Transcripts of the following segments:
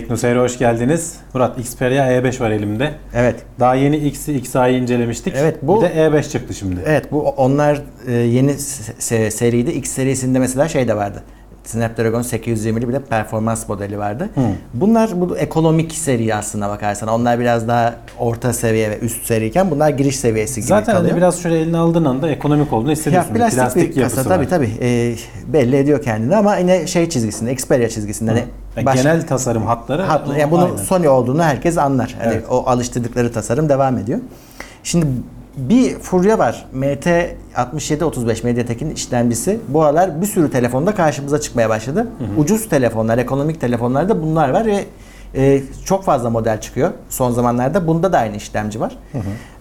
Teknoseyir'e hoş geldiniz. Murat Xperia E5 var elimde. Evet. Daha yeni X'i, XA'yı incelemiştik. Evet, bu- Bir de E5 çıktı şimdi. Evet bu onlar e, yeni se- seriydi. X serisinde mesela şey de vardı. Snapdragon 820'li bir de performans modeli vardı. Bunlar bu ekonomik seri aslına bakarsan. Onlar biraz daha orta seviye ve üst seriyken bunlar giriş seviyesi gibi Zaten kalıyor. hani biraz şöyle eline aldığın anda ekonomik olduğunu ya hissediyorsun. plastik, bir kasa tabii tabii e, belli ediyor kendini ama yine şey çizgisinde, Xperia çizgisinde. Hani Yani başka- Genel tasarım hatları Hat, yani bunun aynı. Sony olduğunu herkes anlar. Hani Evet. o alıştırdıkları tasarım devam ediyor. Şimdi bir furya var. MT6735 Mediatek'in işlemcisi. Bu aralar bir sürü telefonda karşımıza çıkmaya başladı. Ucuz telefonlar, ekonomik telefonlarda bunlar var ve e, çok fazla model çıkıyor son zamanlarda. Bunda da aynı işlemci var.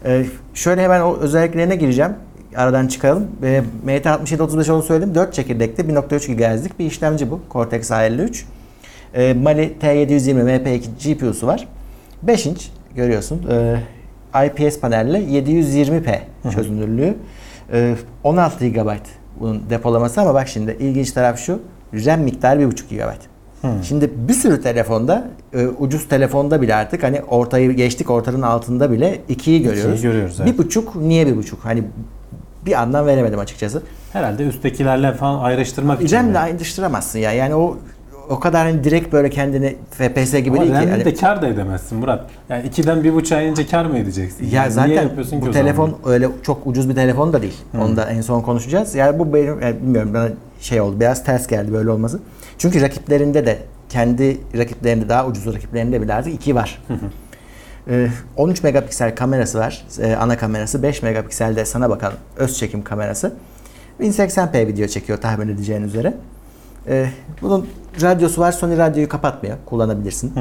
E, şöyle hemen o özelliklerine gireceğim. Aradan çıkaralım. E, MT6735 onu söyledim. 4 çekirdekli 1.3 GHz'lik bir işlemci bu. Cortex A53. E, Mali T720 MP2 GPU'su var. 5 inç görüyorsun. E, IPS panelle 720p çözünürlüğü. E, 16 GB bunun depolaması ama bak şimdi ilginç taraf şu. RAM miktarı 1.5 GB. Şimdi bir sürü telefonda, e, ucuz telefonda bile artık hani ortayı geçtik, ortanın altında bile 2'yi görüyoruz. görüyoruz, Bir buçuk, niye bir buçuk? Hani bir anlam veremedim açıkçası. Herhalde üsttekilerle falan ayrıştırmak için. RAM'le ayrıştıramazsın ya. Yani o o kadar hani direkt böyle kendini FPS gibi Ama değil ki. Hani- de kar da edemezsin Murat. Yani 2'den 1.5'a inince kar mı edeceksin? Ya Yani zaten bu zaman telefon bunu? öyle çok ucuz bir telefon da değil. Onu da en son konuşacağız. Yani bu benim yani bilmiyorum bana şey oldu. Biraz ters geldi böyle olması. Çünkü rakiplerinde de kendi rakiplerinde daha ucuz rakiplerinde bile artık iki var. Ee, 13 megapiksel kamerası var. Ee, ana kamerası. 5 megapiksel de sana bakan öz çekim kamerası. 1080p video çekiyor tahmin edeceğin üzere. Ee, bunun radyosu var. Sony radyoyu kapatmıyor. Kullanabilirsin.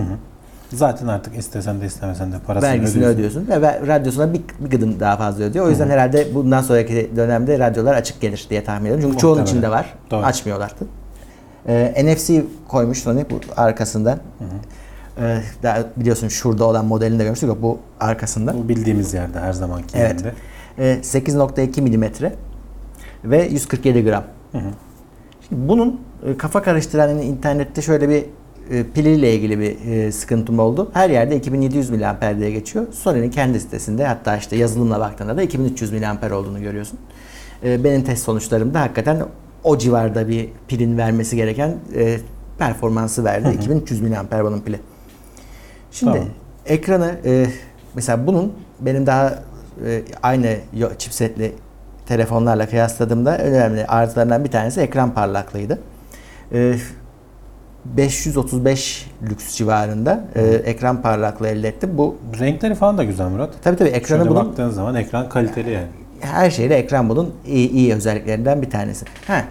Zaten artık istesen de istemesen de parasını vergisini ödüyorsun. ödüyorsun ve radyosuna bir, bir gıdım daha fazla ödüyor. O yüzden herhalde bundan sonraki dönemde radyolar açık gelir diye tahmin ediyorum. Çünkü çoğunun içinde var. Doğru. Açmıyorlardı. Ee, NFC koymuş Sony bu arkasında. Ee, daha biliyorsun şurada olan modelini de görmüştük. Bu arkasında. Bu bildiğimiz yerde her zamanki Evet. yerinde. Ee, 8.2 milimetre ve 147 gram. Şimdi bunun e, kafa karıştıran hani internette şöyle bir e, piliyle ilgili bir e, sıkıntım oldu. Her yerde 2700 mAh diye geçiyor. Sony'nin kendi sitesinde hatta işte yazılımla baktığında da 2300 mAh olduğunu görüyorsun. E, benim test sonuçlarımda hakikaten o civarda bir pilin vermesi gereken e, performansı verdi. 2300 mAh bunun pili. Şimdi Tamam. ekranı e, mesela bunun benim daha e, aynı chipsetli telefonlarla kıyasladığımda önemli artılarından bir tanesi ekran parlaklığıydı. E, 535 lüks civarında e, ekran parlaklığı elde ettim. Bu Renkleri falan da güzel Murat. tabii tabii ekranı Şöyle bunun baktığın zaman ekran kaliteli yani. her şeyle ekran bunun iyi, iyi özelliklerinden bir tanesi. Ha,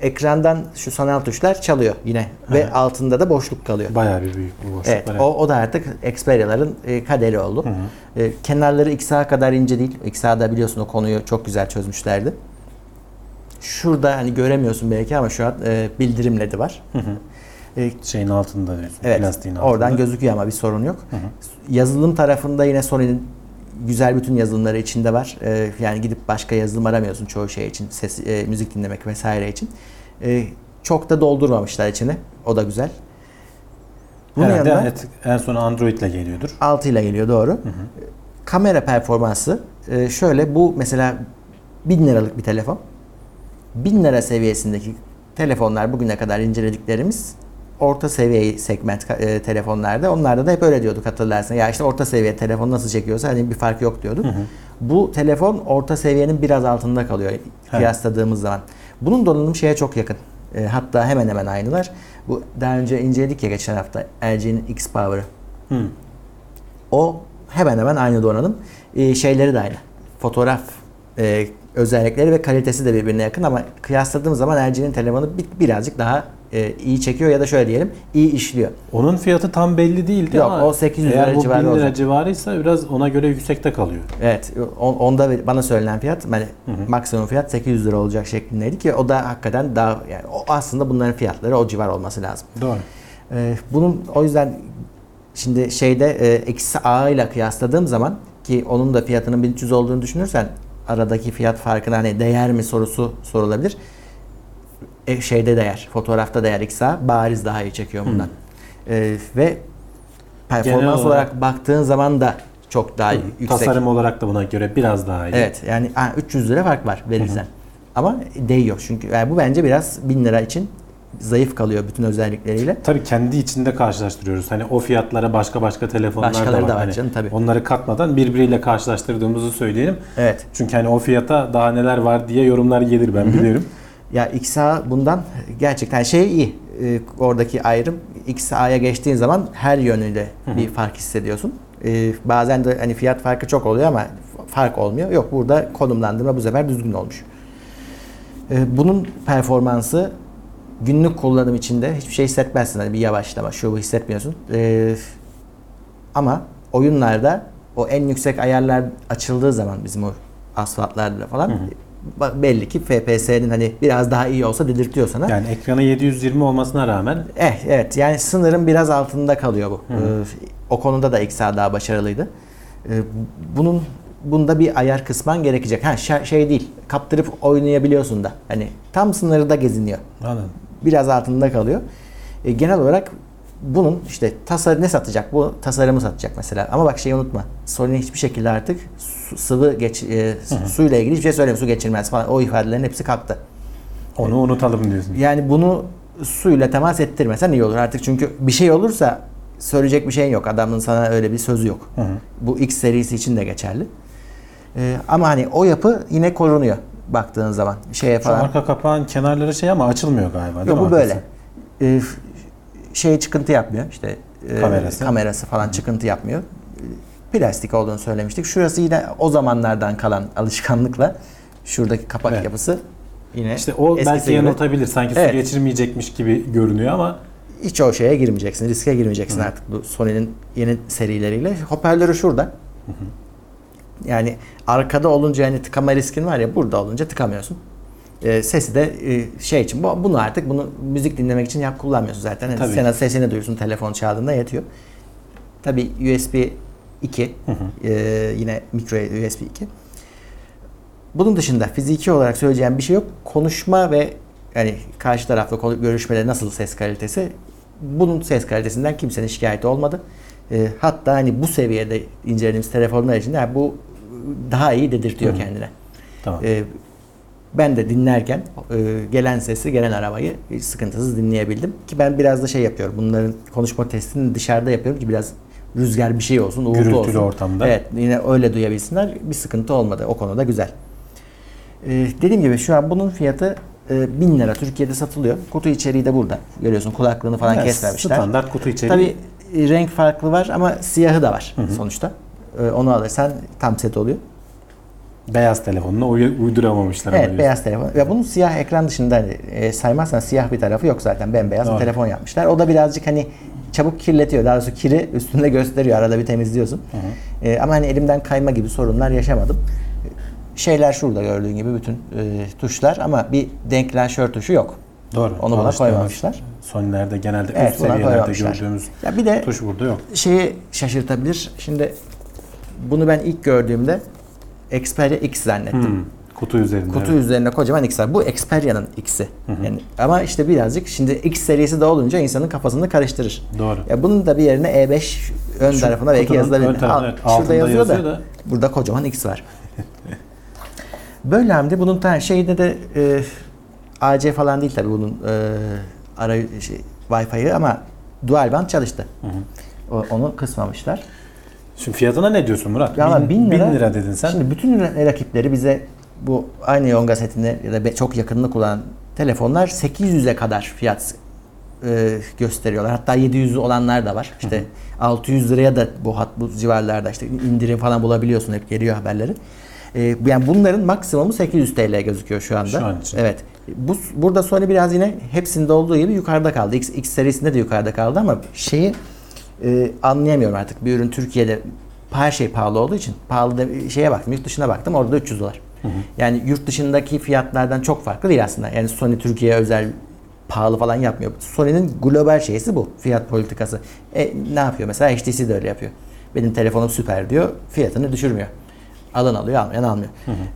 ekrandan şu sanal tuşlar çalıyor yine ve altında da boşluk kalıyor. Bayağı bir büyük bir boşluk Evet, var. o, o da artık Xperia'ların e, kaderi oldu. E, kenarları XA kadar ince değil. XA'da biliyorsun o konuyu çok güzel çözmüşlerdi. Şurada hani göremiyorsun belki ama şu an e, bildirim ledi var. E, Şeyin altında diyorsun. evet, Plastiğin altında. oradan gözüküyor ama bir sorun yok. Yazılım tarafında yine Sony'nin güzel bütün yazılımları içinde var. E, yani gidip başka yazılım aramıyorsun çoğu şey için. Ses, e, müzik dinlemek vesaire için. E, çok da doldurmamışlar içine. O da güzel. Bunun Herhalde yanında- evet, en son Android ile geliyordur. 6 ile geliyor doğru. Kamera performansı e, şöyle bu mesela 1000 liralık bir telefon. 1000 lira seviyesindeki telefonlar bugüne kadar incelediklerimiz orta seviye segment e, telefonlarda. Onlarda da hep öyle diyorduk hatırlarsın. Ya işte orta seviye telefon nasıl çekiyorsa hani bir fark yok diyorduk. Bu telefon orta seviyenin biraz altında kalıyor kıyasladığımız zaman. Bunun donanım şeye çok yakın. E, hatta hemen hemen aynılar. Bu daha önce inceledik ya geçen hafta LG'nin X Power'ı. Hı. O hemen hemen aynı donanım. Ee, şeyleri de aynı. Fotoğraf e, özellikleri ve kalitesi de birbirine yakın ama kıyasladığım zaman LG'nin telefonu bir- birazcık daha e, iyi çekiyor ya da şöyle diyelim iyi işliyor. Onun fiyatı tam belli değildi Yok, ama o 800 eğer lira bu civarı 1000 lira olacak. civarıysa biraz ona göre yüksekte kalıyor. Evet. on- Onda bana söylenen fiyat hani maksimum fiyat 800 lira olacak şeklindeydi ki o da hakikaten daha yani o aslında bunların fiyatları o civar olması lazım. Doğru. Ee, bunun o yüzden şimdi şeyde e, eksi A ile kıyasladığım zaman ki onun da fiyatının 1300 olduğunu düşünürsen aradaki fiyat farkına hani değer mi sorusu sorulabilir. E, şeyde değer, fotoğrafta değer XA bariz daha iyi çekiyor bundan. Ee, ve performans Genel olarak, olarak- baktığın zaman da çok daha yüksek. Tasarım olarak da buna göre biraz daha iyi. Evet yani ha, 300 lira fark var verirsen. Ama değiyor çünkü yani bu bence biraz 1000 lira için zayıf kalıyor bütün özellikleriyle. Tabii kendi içinde karşılaştırıyoruz. Hani o fiyatlara başka başka telefonlar Başkaları da var. da var Hani canım, tabii. Onları katmadan birbiriyle karşılaştırdığımızı söyleyelim. Evet. Çünkü hani o fiyata daha neler var diye yorumlar gelir ben biliyorum. Ya XA bundan gerçekten şey iyi. Ee, oradaki ayrım XA'ya geçtiğin zaman her yönüyle bir fark hissediyorsun. Ee, bazen de hani fiyat farkı çok oluyor ama fark olmuyor. Yok burada konumlandırma bu sefer düzgün olmuş. Ee, bunun performansı günlük kullanım içinde hiçbir şey hissetmezsin. Hani bir yavaşlama şu bu hissetmiyorsun. Ee, ama oyunlarda o en yüksek ayarlar açıldığı zaman bizim o asfaltlarda falan bak belli ki FPS'nin hani biraz daha iyi olsa dedirtiyor sana. Yani ekrana 720 olmasına rağmen Eh evet yani sınırın biraz altında kalıyor bu. Ee, o konuda da XA daha başarılıydı. Ee, bunun bunda bir ayar kısman gerekecek. Ha şey değil. Kaptırıp oynayabiliyorsun da. Hani tam sınırda geziniyor. anladım. Biraz altında kalıyor. E, genel olarak bunun işte tasarım ne satacak? Bu tasarımı satacak mesela. Ama bak şeyi unutma. Sony hiçbir şekilde artık su- sıvı geç e, su- suyla ilgili hiçbir şey söylemiyor. Su geçirmez falan. O ifadelerin hepsi kalktı. Onu unutalım diyorsun. Yani bunu suyla temas ettirmesen iyi olur artık çünkü bir şey olursa söyleyecek bir şeyin yok. Adamın sana öyle bir sözü yok. Hı hı. Bu X serisi için de geçerli. Ee, ama hani o yapı yine korunuyor baktığın zaman. Şeye Şu falan. arka kapağın kenarları şey ama açılmıyor galiba değil Yok mi bu böyle. arkası? Ee, şey çıkıntı yapmıyor. İşte e, Kamerası. kamerası falan çıkıntı yapmıyor. Plastik olduğunu söylemiştik. Şurası yine o zamanlardan kalan alışkanlıkla şuradaki kapak Evet. yapısı yine İşte o belki gibi. yanıltabilir. Sanki Evet. su geçirmeyecekmiş gibi görünüyor ama hiç o şeye girmeyeceksin. Riske girmeyeceksin artık bu Sony'nin yeni serileriyle. Hoparlörü şurada. Yani arkada olunca hani tıkama riskin var ya burada olunca tıkamıyorsun. Ee, sesi de e, şey için bu, bunu artık bunu müzik dinlemek için yap kullanmıyorsun zaten. Yani Tabii. sen sesini duyuyorsun telefon çaldığında yetiyor. Tabi USB 2 e, yine micro USB 2. Bunun dışında fiziki olarak söyleyeceğim bir şey yok. Konuşma ve yani karşı tarafla görüşmede nasıl ses kalitesi bunun ses kalitesinden kimsenin şikayeti olmadı. E, hatta hani bu seviyede incelediğimiz telefonlar için yani bu daha iyi dedirtiyor Hı. kendine. tamam. E, ben de dinlerken e, gelen sesi, gelen arabayı sıkıntısız dinleyebildim. Ki ben biraz da şey yapıyorum. Bunların konuşma testini dışarıda yapıyorum ki biraz rüzgar bir şey olsun, uğultu Gürültülü olsun. ortamda. Evet, yine öyle duyabilsinler. Bir sıkıntı olmadı. O konuda güzel. E, dediğim gibi şu an bunun fiyatı e, 1000 lira Türkiye'de satılıyor. Kutu içeriği de burada. Görüyorsun kulaklığını falan Yani kesmemişler. Standart kutu içeriği. Tabii e, renk farklı var ama siyahı da var sonuçta. E, onu alırsan tam set oluyor. Beyaz telefonuna uy- uyduramamışlar ama Evet diyorsun. beyaz telefon. Ve bunun siyah ekran dışında e, saymazsan siyah bir tarafı yok zaten. Bembeyaz Doğru. bir telefon yapmışlar. O da birazcık hani çabuk kirletiyor. Daha doğrusu kiri üstünde gösteriyor. Arada bir temizliyorsun. E, ama hani elimden kayma gibi sorunlar yaşamadım. Şeyler şurada gördüğün gibi bütün e, tuşlar ama bir denklenşör tuşu yok. Doğru. Onu buna koymamışlar. Sonilerde genelde Evet, üst seviyelerde gördüğümüz Ya bir de tuş burada yok. şeyi şaşırtabilir. Şimdi bunu ben ilk gördüğümde Xperia X zannettim. Hmm, Kutu üzerinde. Kutu evet. üzerine kocaman X var. Bu Xperia'nın X'i. Yani ama işte birazcık şimdi X serisi de olunca insanın kafasını karıştırır. Doğru. Ya bunun da bir yerine E5 ön Şu tarafına belki yazılabilir. ön tarafına, Al, evet, şurada altında yazıyor, da, yazıyor da. burada kocaman X var. Böyle hem de bunun ta şeyde de e, AC falan değil tabii bunun e, ara şey, Wi-Fi'yi ama dual band çalıştı. O- onu kısmamışlar. Şimdi fiyatına ne diyorsun Murat? Ya ama 1000 lira, lira dedin sen. Şimdi bütün rakipleri bize bu aynı Yonga setinde ya da çok yakınını kullanan telefonlar 800'e kadar fiyat e, gösteriyorlar. Hatta 700 olanlar da var. İşte 600 liraya da bu hat bu civarlarda işte indirim falan bulabiliyorsun hep geliyor haberleri. E, yani bunların maksimumu 800 TL gözüküyor şu anda. Şu an için. Evet. Bu burada Sony biraz yine hepsinde olduğu gibi yukarıda kaldı. X, X serisinde de yukarıda kaldı ama şeyi e, anlayamıyorum artık. Bir ürün Türkiye'de her şey pahalı olduğu için pahalı da şeye baktım. Yurt dışına baktım. Orada da 300 dolar. Yani yurt dışındaki fiyatlardan çok farklı değil aslında. Yani Sony Türkiye'ye özel pahalı falan yapmıyor. Sony'nin global şeysi bu. Fiyat politikası. E, ne yapıyor? Mesela HTC de öyle yapıyor. Benim telefonum süper diyor. Fiyatını düşürmüyor. Alan alıyor, almayan almıyor.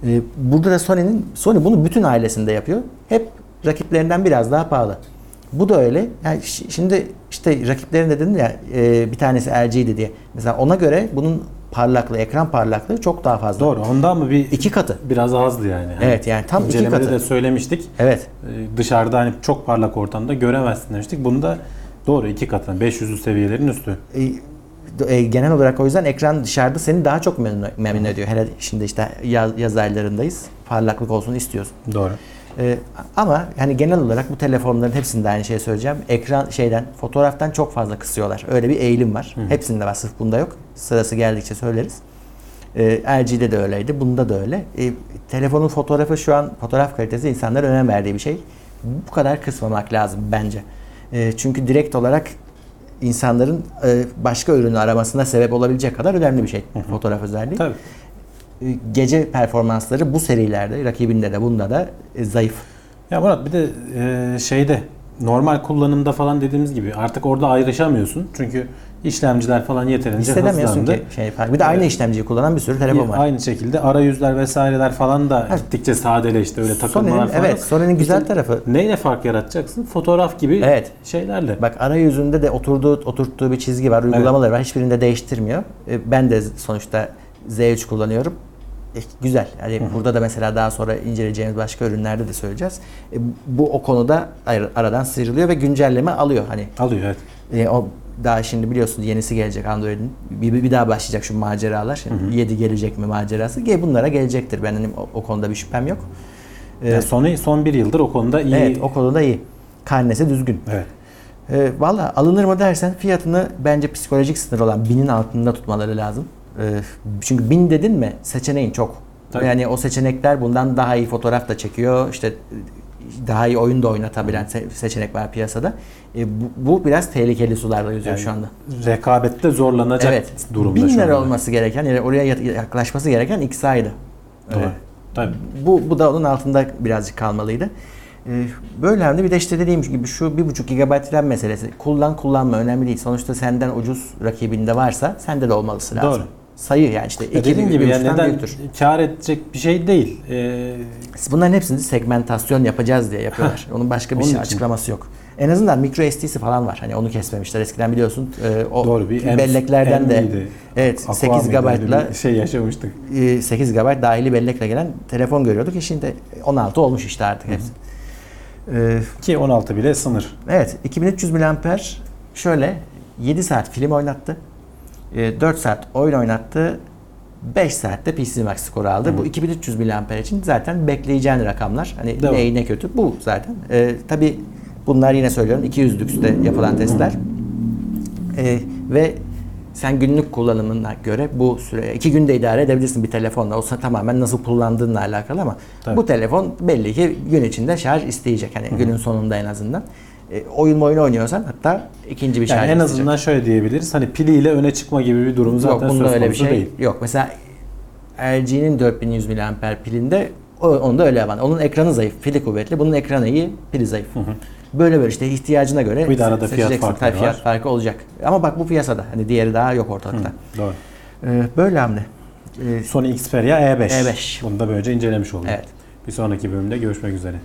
Ee, burada da Sony'nin Sony bunu bütün ailesinde yapıyor. Hep rakiplerinden biraz daha pahalı. Bu da öyle. Yani şi- şimdi işte rakiplerin de dedin ya e, bir tanesi LG'di diye. Mesela ona göre bunun parlaklığı, ekran parlaklığı çok daha fazla. Doğru. Ondan mı bir İki katı. biraz azdı yani. Hani Evet, yani tam iki katı. de söylemiştik. Evet. Ee, Dışarıda hani çok parlak ortamda göremezsin demiştik. Bunu da doğru iki katı. 500'lü seviyelerin üstü. E, e, genel olarak o yüzden ekran dışarıda seni daha çok memnun, memnun ediyor. Hele şimdi işte yaz, yaz aylarındayız. Parlaklık olsun istiyorsun. Doğru. E, ama hani genel olarak bu telefonların hepsinde aynı şeyi söyleyeceğim. Ekran şeyden, fotoğraftan çok fazla kısıyorlar. Öyle bir eğilim var. Hepsinde var. Sırf bunda yok. Sırası geldikçe söyleriz. E, LG'de de öyleydi. Bunda da öyle. E, telefonun fotoğrafı şu an fotoğraf kalitesi insanların önem verdiği bir şey. Bu kadar kısmamak lazım bence. E, çünkü direkt olarak insanların e, başka ürünü aramasına sebep olabilecek kadar önemli bir şey fotoğraf özelliği. Tabii. E, Gece performansları bu serilerde, rakibinde de bunda da e, zayıf. Ya Murat bir de e, şeyde normal kullanımda falan dediğimiz gibi artık orada ayrışamıyorsun. Çünkü işlemciler falan yeterince hızlandı. ki şey fark. Bir de aynı işlemciyi kullanan bir sürü telefon var. Aynı şekilde arayüzler vesaireler falan da gittikçe sadeleşti. Öyle takılmalar Sony'nin falan. evet. Sony'nin güzel İşte tarafı. Neyle fark yaratacaksın? Fotoğraf gibi Evet. şeylerle. Bak arayüzünde de oturduğu, oturttuğu bir çizgi var, uygulamaları var. Hiçbirinde değiştirmiyor. E, Ben de sonuçta Z3 kullanıyorum. E, güzel. Yani burada da mesela daha sonra inceleyeceğimiz başka ürünlerde de söyleyeceğiz. E, bu o konuda ar- aradan sıyrılıyor ve güncelleme alıyor. Hani Alıyor evet. E, o daha şimdi biliyorsunuz yenisi gelecek Android'in. Bir, bir daha başlayacak şu maceralar. Şimdi 7 gelecek mi macerası? Bunlara gelecektir. Ben o, o konuda bir şüphem yok. E, Yani Sony son bir yıldır o konuda iyi. evet, o konuda iyi. Karnesi düzgün. Evet. E, Valla alınır mı dersen fiyatını bence psikolojik sınır olan binin altında tutmaları lazım. E, çünkü bin dedin mi seçeneğin çok. Tabii. Yani o seçenekler bundan daha iyi fotoğraf da çekiyor. İşte e, daha iyi oyun da oynatabilen se- seçenek var piyasada. E, bu, bu biraz tehlikeli sularda yüzüyor Yani şu anda. Rekabette zorlanacak Evet. durumda 1000 şu lira anda. olması gereken yani oraya ya- yaklaşması gereken XA'ydı. Doğru. Evet. Tabii. Bu, bu da onun altında birazcık kalmalıydı. Ee, böyle hem de bir de işte dediğim gibi şu 1.5 GB RAM meselesi. Kullan kullanma önemli değil. Sonuçta senden ucuz rakibinde varsa sende de olmalısı lazım. Doğru. Sayı yani işte iki dediğim gibi yani neden büyüktür. kar edecek bir şey değil. Ee, Bunların hepsini segmentasyon yapacağız diye yapıyorlar. Onun başka bir Onun şey için. açıklaması yok. En azından micro SD'si falan var. Hani onu kesmemişler. Eskiden biliyorsun e, o Doğru, bir M- belleklerden de miydi? evet Aqua 8 mıydı? Öyle GB'la bir şey yaşamıştık. e, 8 GB dahili bellekle gelen telefon görüyorduk. E şimdi 16 olmuş işte artık hepsi. Ee, Ki 16 bile sınır. evet 2300 mAh şöyle 7 saat film oynattı. E, 4 saat oyun oynattı. 5 saatte PC Max skoru aldı. Bu 2300 mAh için zaten bekleyeceğin rakamlar. Hani Değil ne iyi ne kötü bu zaten. Ee, tabii bunlar yine söylüyorum 200 lükste yapılan testler. Ee, ve sen günlük kullanımına göre bu süre iki günde idare edebilirsin bir telefonla. O tamamen nasıl kullandığınla alakalı ama Tabii. bu telefon belli ki gün içinde şarj isteyecek. Hani günün sonunda en azından. E, oyun oyun oynuyorsan hatta ikinci bir Yani en isteyecek. azından şöyle diyebiliriz. Hani piliyle öne çıkma gibi bir durum zaten yok, bunda söz öyle bir şey değil. yok. Mesela LG'nin 4100 mAh pilinde o, onda öyle var. Onun ekranı zayıf, pili kuvvetli. Bunun ekranı iyi, pili zayıf. Böyle böyle işte ihtiyacına göre Bir de arada fiyat Tabii fiyat farkı olacak. Ama bak bu piyasada. Hani diğeri daha yok ortalıkta. Doğru. Ee, böyle hamle. Ee, Sony Xperia E5. E5. Bunu da böylece incelemiş olduk. Evet. Bir sonraki bölümde görüşmek üzere.